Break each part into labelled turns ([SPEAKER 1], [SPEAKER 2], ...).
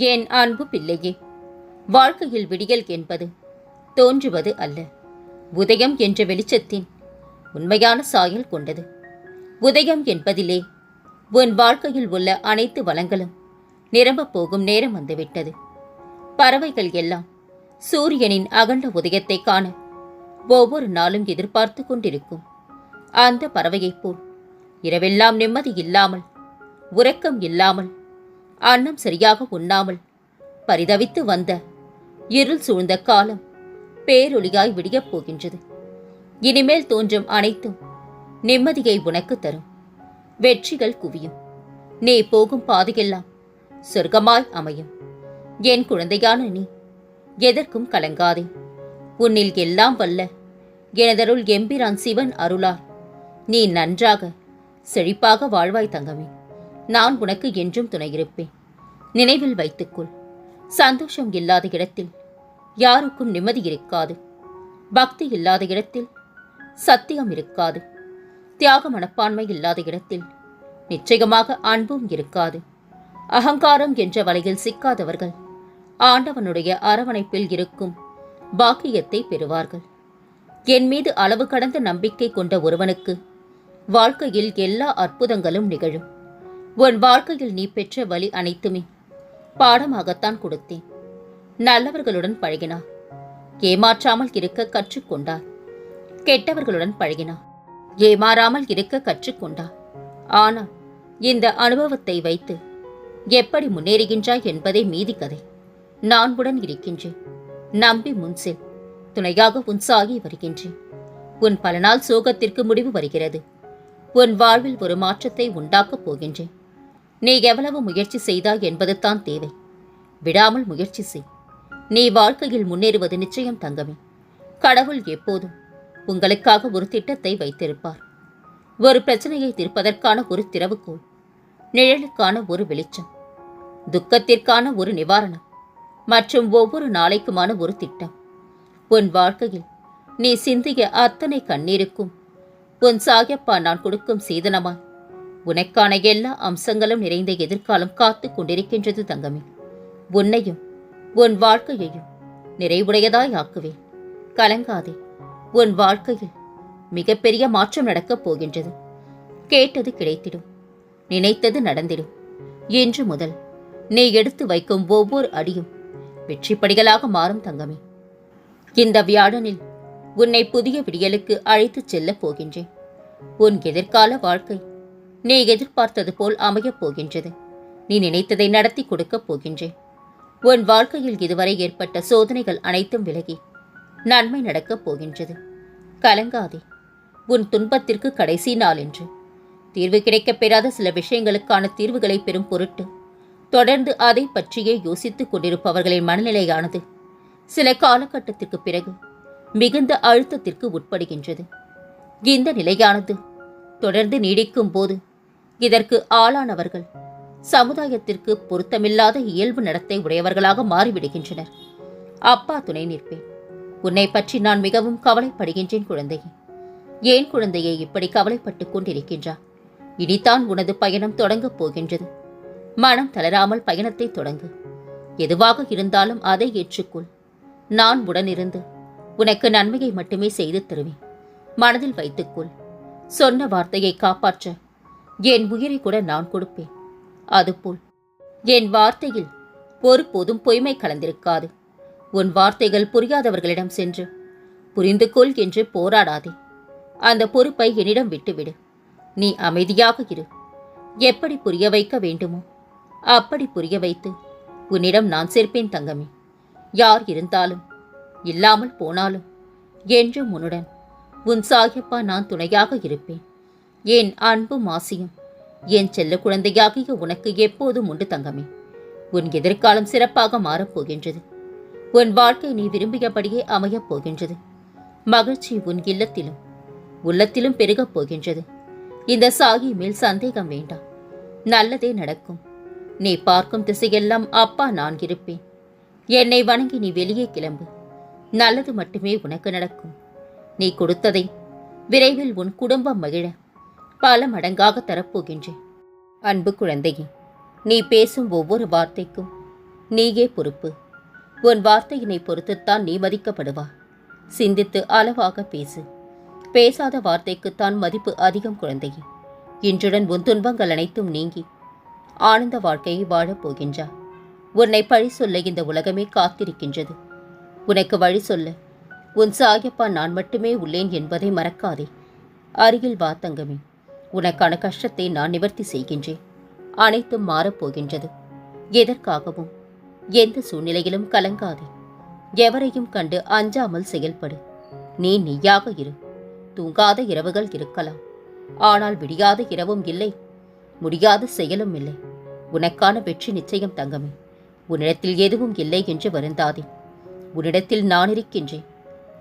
[SPEAKER 1] என் அன்பு பிள்ளையே? வாழ்க்கையில் விடியல் என்பது தோன்றுவது அல்ல. உதயம் என்ற வெளிச்சத்தின் உண்மையான சாயல் கொண்டது. உதயம் என்பதிலே உன் வாழ்க்கையில் உள்ள அனைத்து வளங்களும் நிரம்பப் போகும் நேரம் வந்துவிட்டது. பறவைகள் எல்லாம் சூரியனின் அகண்ட உதயத்தை காண ஒவ்வொரு நாளும் எதிர்பார்த்து கொண்டிருக்கும். அந்த பறவையைப் போல் இரவெல்லாம் நிம்மதி இல்லாமல் உறக்கம் இல்லாமல் அன்னம் சரியாக உண்ணாமல் பரிதவித்து வந்த இருள் சூழ்ந்த காலம் பேரொளியாய் விடியப் போகின்றது. இனிமேல் தோன்றும் அனைத்தும் நிம்மதியை உனக்கு தரும். வெற்றிகள் குவியும். நீ போகும் பாதையெல்லாம் சொர்க்கமாய் அமையும். என் குழந்தையான நீ எதற்கும் கலங்காதே. உன்னில் எல்லாம் வல்ல எனதருள் எம்பிரான் சிவன் அருளார். நீ நன்றாக செழிப்பாக வாழ்வாய் தங்கமே. நான் உனக்கு என்றும் துணையிருப்பேன். நினைவில் வைத்துக்கொள். சந்தோஷம் இல்லாத இடத்தில் யாருக்கும் நிம்மதி இருக்காது. பக்தி இல்லாத இடத்தில் சத்தியம் இருக்காது. தியாக மனப்பான்மை இல்லாத இடத்தில் நிச்சயமாக அன்பும் இருக்காது. அகங்காரம் என்ற வலையில் சிக்காதவர்கள் ஆண்டவனுடைய அரவணைப்பில் இருக்கும் பாக்கியத்தை பெறுவார்கள். என் மீது அளவு கடந்த நம்பிக்கை கொண்ட ஒருவனுக்கு வாழ்க்கையில் எல்லா அற்புதங்களும் நிகழும். உன் வாழ்க்கையில் நீ பெற்ற வழி அனைத்துமே பாடமாகத்தான் கொடுத்தேன். நல்லவர்களுடன் பழகினார் ஏமாற்றாமல் இருக்க கற்றுக்கொண்டார். கெட்டவர்களுடன் பழகினார் ஏமாறாமல் இருக்க கற்றுக்கொண்டார். ஆனால் இந்த அனுபவத்தை வைத்து எப்படி முன்னேறுகின்றாய் என்பதே மீதி கதை. நான் உடன் இருக்கின்றேன். நம்பி முன்சில் துணையாக உன் சாகி வருகின்றேன். உன் பல நாள் சோகத்திற்கு முடிவு வருகிறது. உன் வாழ்வில் ஒரு மாற்றத்தை உண்டாக்கப் போகின்றேன். நீ எவ்வளவு முயற்சி செய்தாய் என்பதுதான் தேவை. விடாமல் முயற்சி செய். நீ வாழ்க்கையில் முன்னேறுவது நிச்சயம் தங்கமே. கடவுள் எப்போதும் உங்களுக்காக ஒரு திட்டத்தை வைத்திருப்பார். ஒரு பிரச்சனையை தீர்ப்பதற்கான ஒரு திறவுகோள் நிழலுக்கான ஒரு வெளிச்சம் துக்கத்திற்கான ஒரு நிவாரணம் மற்றும் ஒவ்வொரு நாளைக்குமான ஒரு திட்டம். உன் வாழ்க்கையில் நீ சிந்திய அத்தனை கண்ணீருக்கும் உன் சாயப்பா நான் கொடுக்கும் சீதனமாய் உனக்கான எல்லா அம்சங்களும் நிறைந்த எதிர்காலம் காத்து கொண்டிருக்கின்றது தங்கமே. உன்னையும் உன் வாழ்க்கையையும் நிறைவுடையதாய் ஆக்குவேன். கலங்காதே உன் வாழ்க்கையில் மிகப்பெரிய மாற்றம் நடக்கப் போகின்றது. கேட்டது கிடைத்திடும் நினைத்தது நடந்திடும். இன்று முதல் நீ எடுத்து வைக்கும் ஒவ்வொரு அடியும் வெற்றிப்படிகளாக மாறும் தங்கமே. இந்த வியாழனில் உன்னை புதிய விடியலுக்கு அழைத்துச் செல்லப் போகின்றேன். உன் எதிர்கால வாழ்க்கை நீ எதிர்பார்த்தது போல் அமையப் போகின்றது. நீ நினைத்ததை நடத்தி கொடுக்கப் போகின்றேன். உன் வாழ்க்கையில் இதுவரை ஏற்பட்ட சோதனைகள் அனைத்தும் விலகி நன்மை நடக்கப் போகின்றது. கலங்காதே. உன் துன்பத்திற்கு கடைசி நாள் என்று. தீர்வு கிடைக்கப் பெறாத சில விஷயங்களுக்கான தீர்வுகளை பெறும் பொருட்டு தொடர்ந்து அதை பற்றியே யோசித்துக் கொண்டிருப்பவர்களின் மனநிலையானது சில காலகட்டத்திற்கு பிறகு மிகுந்த அழுத்தத்திற்கு உட்படுகின்றது. இந்த நிலையானது தொடர்ந்து நீடிக்கும் போது இதற்கு ஆளானவர்கள். சமுதாயத்திற்கு பொருத்தமில்லாத இயல்பு நடத்தை உடையவர்களாக மாறிவிடுகின்றனர். அப்பா துணை நிற்பேன். உன்னை பற்றி நான் மிகவும் கவலைப்படுகின்றேன் குழந்தையே. ஏன் குழந்தையை இப்படி கவலைப்பட்டுக் கொண்டிருக்கின்றா இனிதான் உனது பயணம் தொடங்கப் போகின்றது. மனம் தளராமல் பயணத்தை தொடங்கு. எதுவாக இருந்தாலும் அதை ஏற்றுக்கொள். நான் உடனிருந்து உனக்கு நன்மையை மட்டுமே செய்து தருவேன். மனதில் வைத்துக்கொள் சொன்ன வார்த்தையை காப்பாற்ற என் உயிரை கூட நான் கொடுப்பேன். அதுபோல் என் வார்த்தையில் ஒருபோதும் பொய்மை கலந்திருக்காது. உன் வார்த்தைகள் புரியாதவர்களிடம் சென்று புரிந்து கொள் என்று போராடாதே. அந்த பொறுப்பை என்னிடம் விட்டுவிடு. நீ அமைதியாக இரு. எப்படி புரிய வைக்க வேண்டுமோ அப்படி புரிய வைத்து உன்னிடம் நான் சேர்ப்பேன் தங்கமே. யார் இருந்தாலும் இல்லாமல் போனாலும் என்றும் உன்னுடன் உன் சாயப்பா நான் துணையாக இருப்பேன். என் அன்பும் ஆசையும் என் செல்ல குழந்தையாகிய உனக்கு எப்போதும் உண்டு தங்கமே. உன் எதிர்காலம் சிறப்பாக மாறப்போகின்றது உன் வாழ்க்கை நீ விரும்பியபடியே அமையப் போகின்றது. மகிழ்ச்சி உன் இல்லத்திலும் உள்ளத்திலும் பெருகப் போகின்றது. இந்த சாகி மேல் சந்தேகம் வேண்டாம் நல்லதே நடக்கும். நீ பார்க்கும் திசையெல்லாம் அப்பா நான் இருப்பேன். என்னை வணங்கி நீ வெளியே கிளம்பு. நல்லது மட்டுமே உனக்கு நடக்கும். நீ கொடுத்ததை விரைவில் உன் குடும்பம் மகிழ. பல மடங்காக தரப்போகின்றேன். அன்பு குழந்தையே நீ பேசும் ஒவ்வொரு வார்த்தைக்கும் நீயே பொறுப்பு. உன் வார்த்தையினை பொறுத்துத்தான் நீ மதிக்கப்படுவா. சிந்தித்து அளவாக பேசு. பேசாத வார்த்தைக்குத்தான் மதிப்பு அதிகம் குழந்தையே. இன்றுடன் உன் துன்பங்கள் அனைத்தும் நீங்கி ஆனந்த வாழ்க்கையை வாழப் போகின்றா. உன்னை பழி சொல்ல இந்த உலகமே காத்திருக்கின்றது. உனக்கு வழி சொல்ல உன் சாயப்பா நான் மட்டுமே உள்ளேன் என்பதை மறக்காதே. அருகில் வா தங்கமே. உனக்கான கஷ்டத்தை நான் நிவர்த்தி செய்கின்றேன். அனைத்தும் மாறப்போகின்றது. எதற்காகவும் எந்த சூழ்நிலையிலும் கலங்காதே. எவரையும் கண்டு அஞ்சாமல் செயல்படு. நீ நீயாக இரு. தூங்காத இரவுகள் இருக்கலாம். ஆனால் விடியாத இரவும் இல்லை. முடியாத செயலும் இல்லை. உனக்கான வெற்றி நிச்சயம் தங்கமே. உன்னிடத்தில் எதுவும் இல்லை என்று வருந்தாதே. உன்னிடத்தில் நான் இருக்கின்றேன்.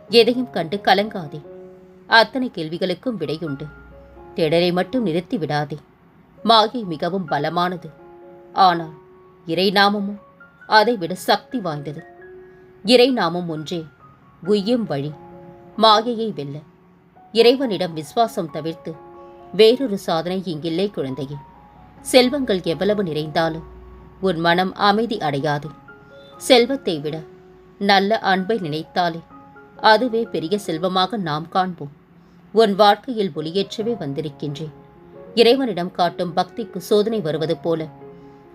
[SPEAKER 1] எதையும் கண்டு கலங்காதே. அத்தனை கேள்விகளுக்கும் விடையுண்டு. தேடலை மட்டும் நிறுத்தி விடாதே. மாயை மிகவும் பலமானது. ஆனால் இறைநாமமும் அதைவிட சக்தி வாய்ந்தது. இறைநாமம் ஒன்றே உய்யும் வழி மாயையை வெல்ல. இறைவனிடம் விசுவாசம் தவிர்த்து வேறொரு சாதனை இங்கில்லை குழந்தையே. செல்வங்கள் எவ்வளவு நிறைந்தாலும் உன் மனம் அமைதி அடையாது. செல்வத்தை விட நல்ல அன்பை நினைத்தாலே அதுவே பெரிய செல்வமாக நாம் காண்போம். உன் வாழ்க்கையில் ஒளியேற்றவே வந்திருக்கின்றேன். இறைவனிடம் காட்டும் பக்திக்கு சோதனை வருவது போல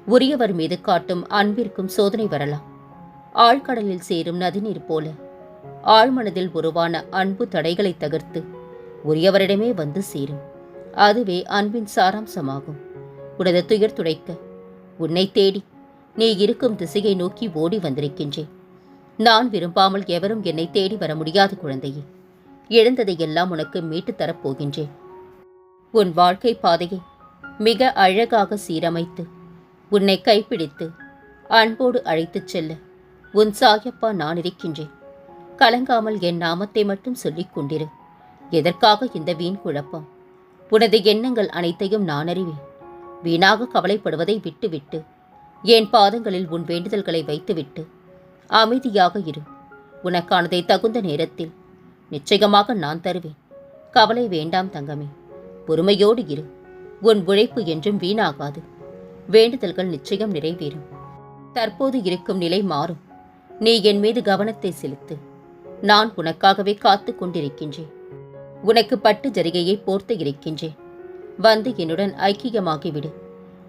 [SPEAKER 1] உரியவர் மீது காட்டும் அன்பிற்கும் சோதனை வரலாம். ஆழ்கடலில் சேரும் நதிநீர் போல ஆழ்மனதில் உருவான அன்பு தடைகளை தகர்த்து உரியவரிடமே வந்து சேரும். அதுவே அன்பின் சாராம்சமாகும். உனது துயர் துடைக்க உன்னை தேடி நீ இருக்கும் திசையை நோக்கி ஓடி வந்திருக்கின்றேன். நான் விரும்பாமல் எவரும் என்னை தேடி வர முடியாது குழந்தையே. இழந்ததை எல்லாம் உனக்கு மீட்டுத் தரப் போகின்றேன் உன் வாழ்க்கை பாதையை மிக அழகாக சீரமைத்து உன்னை கைப்பிடித்து அன்போடு அழைத்துச் செல்ல உன் சாயப்பா நான் இருக்கின்றேன். கலங்காமல் என் நாமத்தை மட்டும் சொல்லிக் கொண்டிரு. எதற்காக இந்த வீண் குழப்பம்? உனது எண்ணங்கள் அனைத்தையும் நான் அறிவேன். வீணாக கவலைப்படுவதை விட்டுவிட்டு என் பாதங்களில் உன் வேண்டுதல்களை வைத்துவிட்டு அமைதியாக இரு. உனக்கானதை தகுந்த நேரத்தில் நிச்சயமாக நான் தருவேன். கவலை வேண்டாம் தங்கமே. பொறுமையோடு இரு. உன் உழைப்பு என்றும் வீணாகாது. வேண்டுதல்கள் நிச்சயம் நிறைவேறும். தற்போது இருக்கும் நிலை மாறும். நீ என் மீது கவனத்தை செலுத்து. நான் உனக்காகவே காத்துக் கொண்டிருக்கின்றேன். உனக்கு பட்டு ஜரிகையை போர்த்து இருக்கின்றேன். வந்து என்னுடன் ஐக்கியமாகிவிடு.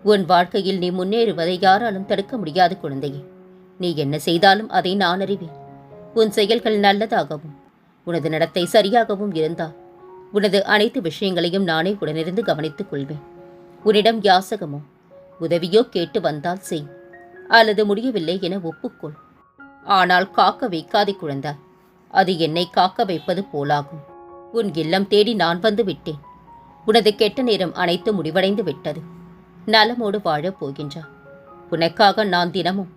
[SPEAKER 1] உன் வாழ்க்கையில் நீ முன்னேறுவதை யாராலும் தடுக்க முடியாது குழந்தையே. நீ என்ன செய்தாலும் அதை நான் அறிவேன். உன் செயல்கள் நல்லதாகவும் உனது நடத்தை சரியாகவும் இருந்தால் உனது அனைத்து விஷயங்களையும் நானே உடனிருந்து கவனித்துக் கொள்வேன். உன்னிடம் யாசகமோ உதவியோ கேட்டு வந்தால் செய் அல்லது முடியவில்லை என ஒப்புக்கொள். ஆனால் காக்க வைக்காதே குழந்தாய் அது என்னை காக்க வைப்பது போலாகும். உன் இல்லம் தேடி நான் வந்து விட்டேன். உனது கெட்ட நேரம் அனைத்து முடிவடைந்து விட்டது. நலமோடு வாழப் போகின்றார் உனக்காக நான் தினமும்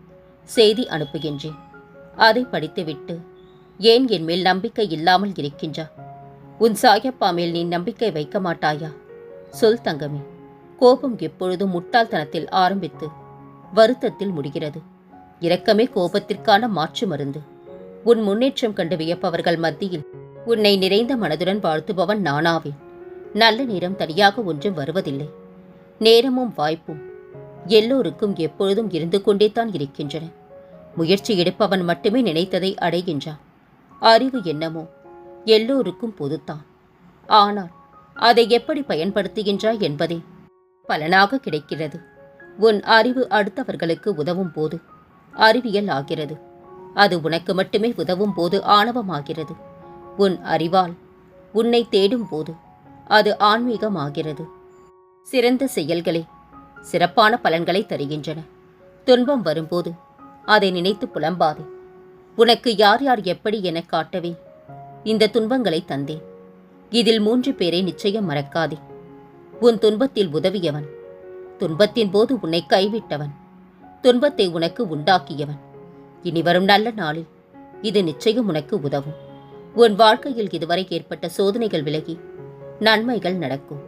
[SPEAKER 1] செய்தி அனுப்புகின்றேன். அதை படித்துவிட்டு ஏன் என் மேல் நம்பிக்கை இல்லாமல் இருக்கின்றா? உன் சாயப்பா மேல் நீ நம்பிக்கை வைக்க மாட்டாயா? சொல் தங்கமே. கோபம் எப்பொழுதும் முட்டாள்தனத்தில் ஆரம்பித்து வருத்தத்தில் முடிகிறது. இரக்கமே கோபத்திற்கான மாற்று மருந்து. உன் முன்னேற்றம் கண்டு வியப்பவர்கள் மத்தியில் உன்னை நிறைந்த மனதுடன் வாழ்த்துபவன் நானாவேன். நல்ல நேரம் தனியாக ஒன்றும் வருவதில்லை. நேரமும் வாய்ப்பும் எல்லோருக்கும் எப்பொழுதும் இருந்து கொண்டே தான் இருக்கின்றன. முயற்சி எடுப்பவன் மட்டுமே நினைத்ததை அடைகின்றான். அறிவு என்னமோ? எல்லோருக்கும் பொதுத்தான். ஆனால் அதை எப்படி பயன்படுத்துகின்றாய் என்பதே பலனாக கிடைக்கிறது. உன் அறிவு அடுத்தவர்களுக்கு உதவும் போது அறிவியல் ஆகிறது. அது உனக்கு மட்டுமே உதவும் போது ஆணவமாகிறது. உன் அறிவால் உன்னை தேடும் போது அது ஆன்மீகமாகிறது. சிறந்த செயல்களே சிறப்பான பலன்களை தருகின்றன. துன்பம் வரும்போது அதை நினைத்து புலம்பாதே. உனக்கு யார் யார் எப்படி என காட்டவே இந்த துன்பங்களை தந்தேன். இதில் மூன்று பேரை நிச்சயம் மறக்காதே. உன் துன்பத்தில் உதவியவன். துன்பத்தின் போது உன்னை கைவிட்டவன். துன்பத்தை உனக்கு உண்டாக்கியவன். இனி வரும் நல்ல நாளில் இது நிச்சயம் உனக்கு உதவும். உன் வாழ்க்கையில் இதுவரை ஏற்பட்ட சோதனைகள் விலகி நன்மைகள் நடக்கும்.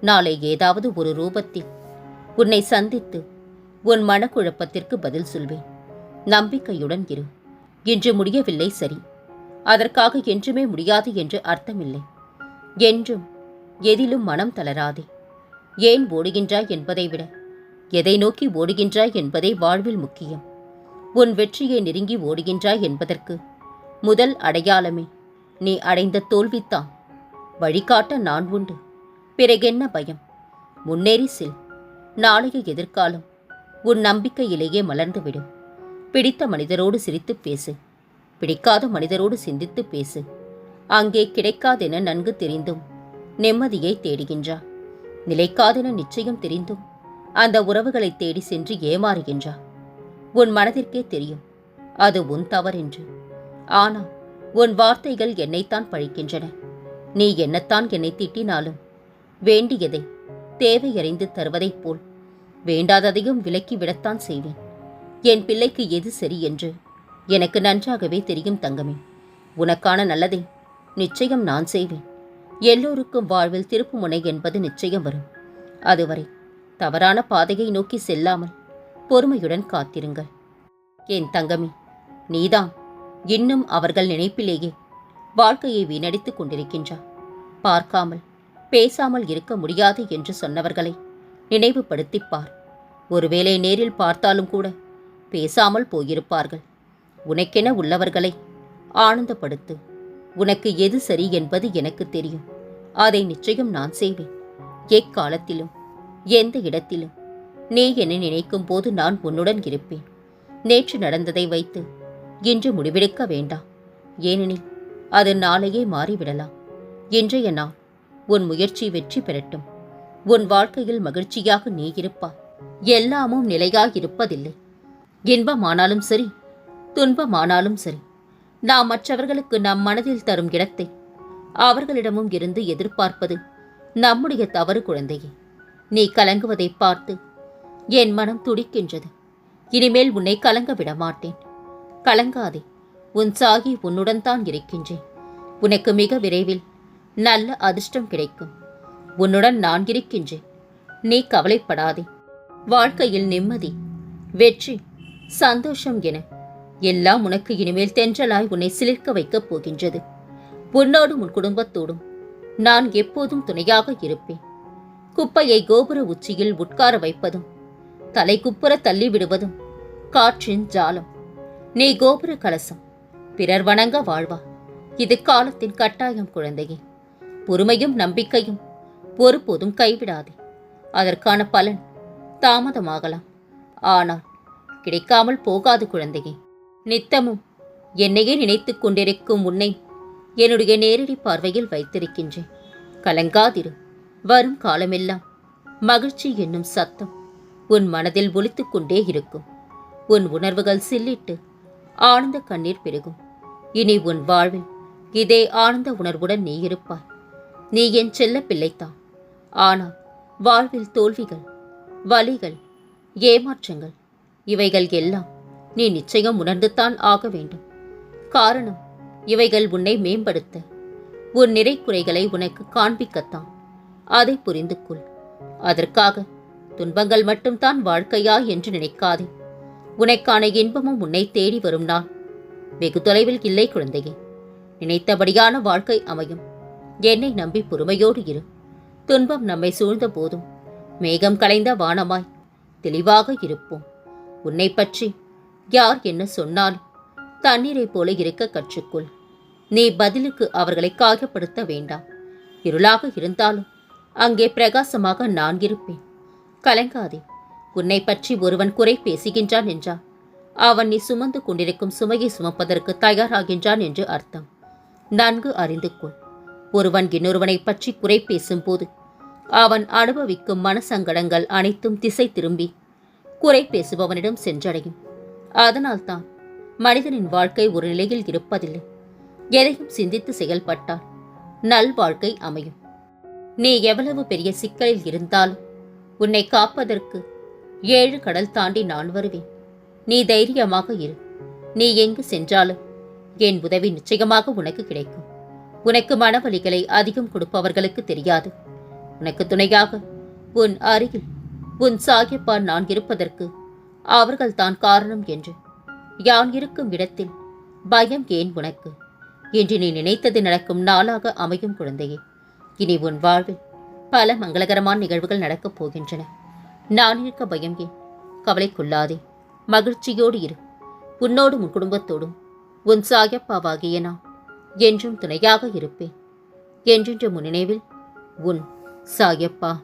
[SPEAKER 1] நாளை ஏதாவது ஒரு ரூபத்தில் உன்னை சந்தித்து உன் மனக்குழப்பத்திற்கு பதில் சொல்வேன். நம்பிக்கையுடன் இரு. இன்று முடியவில்லை சரி. அதற்காக என்றுமே முடியாது என்று அர்த்தமில்லை. என்றும் எதிலும் மனம் தளராதே. ஏன் ஓடுகின்றாய் என்பதை விட எதை நோக்கி ஓடுகின்றாய் என்பதே வாழ்வில் முக்கியம். உன் வெற்றியை நெருங்கி ஓடுகின்றாய் என்பதற்கு முதல் அடையாளமே நீ அடைந்த தோல்வித்தான். வழிகாட்ட நான் உண்டு. பிறகென்ன பயம்? முன்னேறி செல். நாளைய எதிர்காலம் உன் நம்பிக்கையிலேயே மலர்ந்துவிடும். பிடித்த மனிதரோடு சிரித்துப் பேசு. பிடிக்காத மனிதரோடு சிந்தித்துப் பேசு. அங்கே கிடைக்காதென நன்கு தெரிந்தும் நிம்மதியை தேடுகின்றா. நிலைக்காதென நிச்சயம் தெரிந்தும் அந்த உறவுகளை தேடி சென்று ஏமாறுகின்றா. உன் மனதிற்கே தெரியும் அது உன் தவறென்று. ஆனால் உன் வார்த்தைகள் என்னைத்தான் பழிக்கின்றன. நீ என்னத்தான் என்னை திட்டினாலும் வேண்டியதை தேவையறிந்து தருவதைப் போல் வேண்டாததையும் விலக்கி விடத்தான் செய்வேன். என் பிள்ளைக்கு எது சரி என்று? எனக்கு நன்றாகவே தெரியும் தங்கமே. உனக்கான நல்லதை நிச்சயம் நான் செய்வேன். எல்லோருக்கும் வாழ்வில் திருப்புமுனை என்பது நிச்சயம் வரும். அதுவரை தவறான பாதையை நோக்கி செல்லாமல் பொறுமையுடன் காத்திருங்கள். என் தங்கமே நீதான் இன்னும் அவர்கள் நினைப்பிலேயே வாழ்க்கையை வீணடித்துக் கொண்டிருக்கின்றார் பார்க்காமல் பேசாமல் இருக்க முடியாது என்று சொன்னவர்களை நினைவுபடுத்திப் பார். ஒருவேளை நேரில் பார்த்தாலும் கூட பேசாமல் போயிருப்பார்கள். உனக்கென உள்ளவர்களை? ஆனந்தப்படுத்து. உனக்கு எது சரி என்பது எனக்கு தெரியும். அதை நிச்சயம் நான் செய்வேன். எக்காலத்திலும் எந்த இடத்திலும். நீ என்னை நினைக்கும் போது நான் உன்னுடன் இருப்பேன். நேற்று நடந்ததை வைத்து இன்று முடிவெடுக்க வேண்டாம். ஏனெனில் அது நாளையே மாறிவிடலாம். இன்றைய நாள் உன் முயற்சி வெற்றி பெறட்டும். உன் வாழ்க்கையில் மகிழ்ச்சியாக நீ இருப்பாய். எல்லாமும் நிலையாயிருப்பதில்லை இன்பமானாலும் சரி துன்பமானாலும் சரி நாம் மற்றவர்களுக்கு நம் மனதில் தரும் இடத்தை அவர்களிடமும் இருந்து எதிர்பார்ப்பது நம்முடைய தவறு குழந்தையே. நீ கலங்குவதை பார்த்து என் மனம் துடிக்கின்றது. இனிமேல் உன்னை கலங்க விட மாட்டேன் கலங்காதே உன் சாகி உன்னுடன் தான் இருக்கின்றேன். உனக்கு மிக விரைவில் நல்ல அதிர்ஷ்டம் கிடைக்கும். உன்னுடன் நான் இருக்கின்றேன். நீ கவலைப்படாதே. வாழ்க்கையில் நிம்மதி வெற்றி சந்தோஷம் என. எல்லாம் உனக்கு இனிமேல் தென்றலாய் உன்னை சிலிர்க்க வைக்கப் போகின்றது. உன்னோடும் உன் குடும்பத்தோடும் நான் எப்போதும் துணையாக இருப்பேன். குப்பையை கோபுர உச்சியில் உட்கார வைப்பதும் தலை குப்புற தள்ளி விடுவதும் காற்றின் ஜாலம். நீ கோபுர கலசம் பிறர் வணங்க வாழ்வா. இது காலத்தின் கட்டாயம் குழந்தையே. பொறுமையும் நம்பிக்கையும் ஒருபோதும் கைவிடாதே. அதற்கான பலன் தாமதமாகலாம். ஆனால் கிடைக்காமல் போகாது குழந்தையே. நித்தமும் என்னையே நினைத்துக் கொண்டிருக்கும் உன்னை என்னுடைய நேரடி பார்வையில் வைத்திருக்கின்றேன். கலங்காதிரு. வரும் காலமெல்லாம் மகிழ்ச்சி என்னும் சத்தம் உன் மனதில் ஒலித்துக் கொண்டே இருக்கும். உன் உணர்வுகள் சில்லிட்டு ஆனந்த கண்ணீர் பெருகும். இனி உன் வாழ்வில் இதே ஆனந்த உணர்வுடன் நீ இருப்பாய். நீ என் செல்ல பிள்ளைத்தான் ஆனால் வாழ்வில் தோல்விகள் வலிகள் ஏமாற்றங்கள் இவைகள் எல்லாம் நீ நிச்சயம் உணர்ந்துதான் ஆக வேண்டும். காரணம் இவைகள் உன்னை மேம்படுத்த உன் நிறை குறைகளை உனக்கு காண்பிக்கத்தான். அதை புரிந்து கொள் அதற்காக துன்பங்கள் மட்டும்தான் வாழ்க்கையா என்று நினைக்காதே. உனக்கான இன்பமும் உன்னை தேடி வரும் நாள். வெகு தொலைவில் இல்லை குழந்தையே. நினைத்தபடியான வாழ்க்கை அமையும். என்னை நம்பி பொறுமையோடு இரு. துன்பம் நம்மை சூழ்ந்த போதும் மேகம் கலைந்த வானமாய் தெளிவாக இருப்போம். உன்னை பற்றி. யார் என்ன சொன்னால் தண்ணீரைப் போல இருக்க கற்றுக்கொள். நீ பதிலுக்கு அவர்களை காயப்படுத்த வேண்டாம். இருளாக இருந்தாலும் அங்கே பிரகாசமாக நான் இருப்பேன். கலங்காதே உன்னை பற்றி ஒருவன் குறை பேசுகின்றான் என்றால் அவன் நீ சுமந்து கொண்டிருக்கும் சுமையை சுமப்பதற்கு தயாராகின்றான் என்று அர்த்தம். நன்கு அறிந்து கொள். ஒருவன் இன்னொருவனை பற்றி குறை பேசும்போது அவன் அனுபவிக்கும் மனசங்கடங்கள் அனைத்தும் திசை திரும்பி குறை பேசுபவனிடம் சென்றடையும். அதனால்தான் மனிதனின் வாழ்க்கை ஒரு நிலையில் இருப்பதில்லை. எதையும் சிந்தித்து செயல்பட்டால் நல் வாழ்க்கை அமையும். நீ எவ்வளவு பெரிய சிக்கலில் இருந்தாலும் உன்னை காப்பதற்கு ஏழு கடல் தாண்டி நான் வருவேன். நீ தைரியமாக இரு. நீ எங்கு சென்றாலும் என் உதவி நிச்சயமாக உனக்கு கிடைக்கும். உனக்கு மனவலிகளை அதிகம் கொடுப்பவர்களுக்கு தெரியாது. உனக்கு துணையாக உன் அருகில் உன் சாகிப்பா நான் இருப்பதற்கு அவர்கள்தான் காரணம் என்று. யான் இருக்கும் இடத்தில் பயம் ஏன் உனக்கு? என்று நீ நினைத்தது நடக்கும் நாளாக அமையும் குழந்தையே. இனி உன் வாழ்வில் பல மங்களகரமான நிகழ்வுகள் நடக்கப் போகின்றன. நான் இருக்க பயம் ஏன்? கவலை கொள்ளாதே மகிழ்ச்சியோடு இரு. உன்னோடும் உன் குடும்பத்தோடும் உன் சாயப்பாவாகிய நான் என்றும் துணையாக இருப்பேன். என்றென்ற முன்னினைவில் உன் சாயப்பா